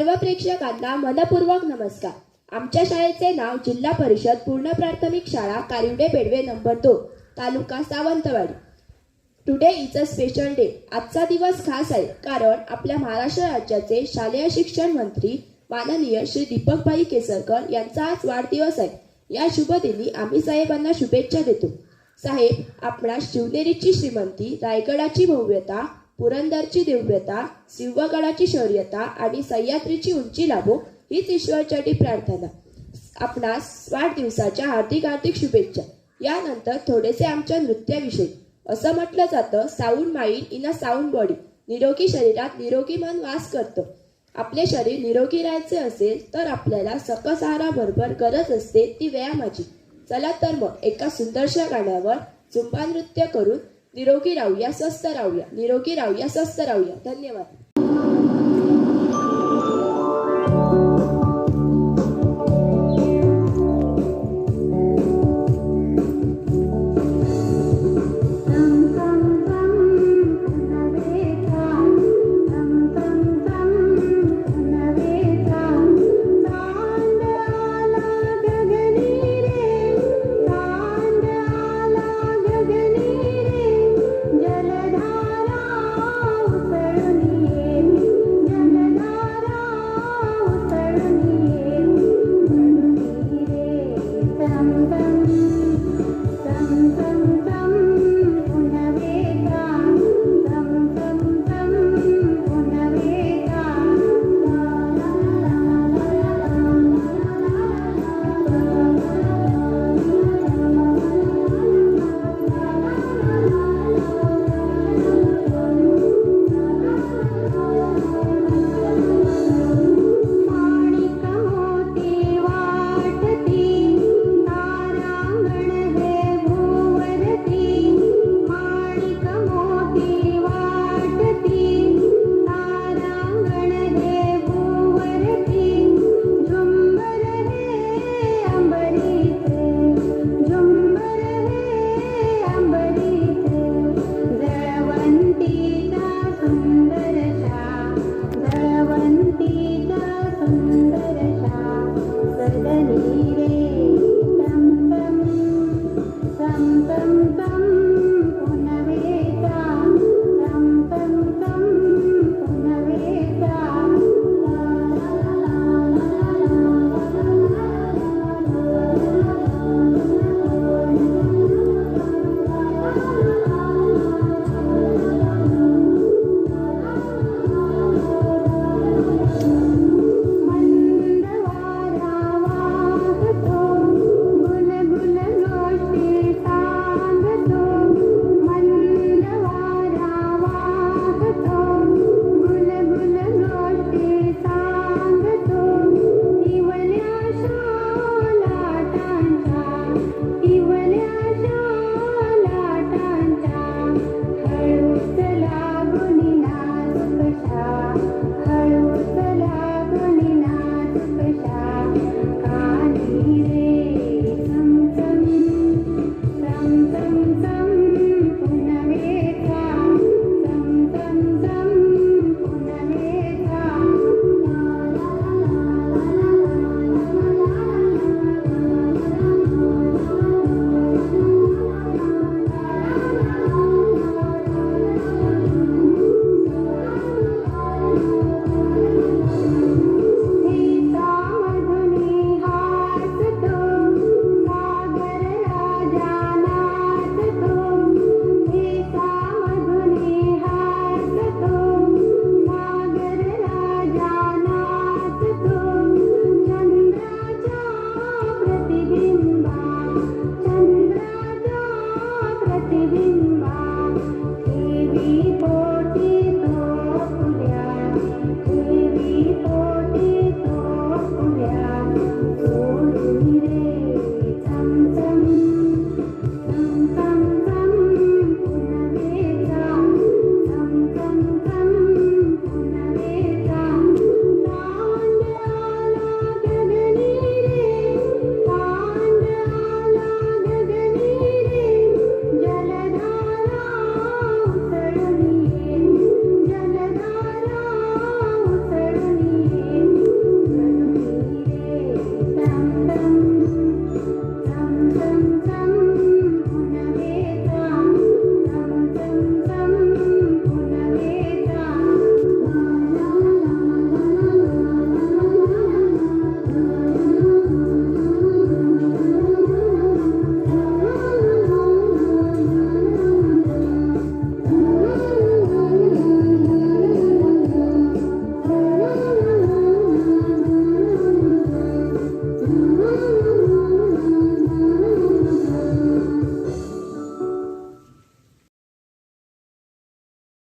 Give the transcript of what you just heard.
सर्व प्रेक्षकांना मनपूर्वक नमस्कार. आमच्या शाळेचे नाव जिल्हा परिषद पूर्ण प्राथमिक शाळा कारिवडे बेडवे नंबर दोन taluka Sawantwadi. Today is a special day आजचा दिवस खास आहे कारण आपल्या महाराष्ट्र राज्याचे शालेय शिक्षण मंत्री माननीय श्री दीपकभाई केसरकर यांचा आज वाढदिवस आहे. या शुभदिनी आम्ही साहेबांना शुभेच्छा देतो. साहेब आपणास शिवनेरीची श्रीमंती रायगडाची भव्यता पुरंदरची दिव्यता सिंहगडाची शौर्यता आणि सह्याद्रीची उंची लाभो हीच ईश्वरचरणी प्रार्थना. आपणास वाढदिवसाच्या हार्दिक हार्दिक शुभेच्छा. यानंतर थोडेसे आमच्या नृत्याविषयी. असं म्हटलं जातं sound mind in a sound body. निरोगी शरीरात निरोगी मन वास करतं. आपले शरीर निरोगी राहायचे असेल तर आपल्याला सकस आहाराबरोबर गरज असते ती व्यायामाची. चला तर मग एका सुंदरशा गाण्यावर झुंबा नृत्य करून निरोगी राहूया स्वस्थ राहूया. निरोगी राहूया स्वस्थ राहूया. धन्यवाद.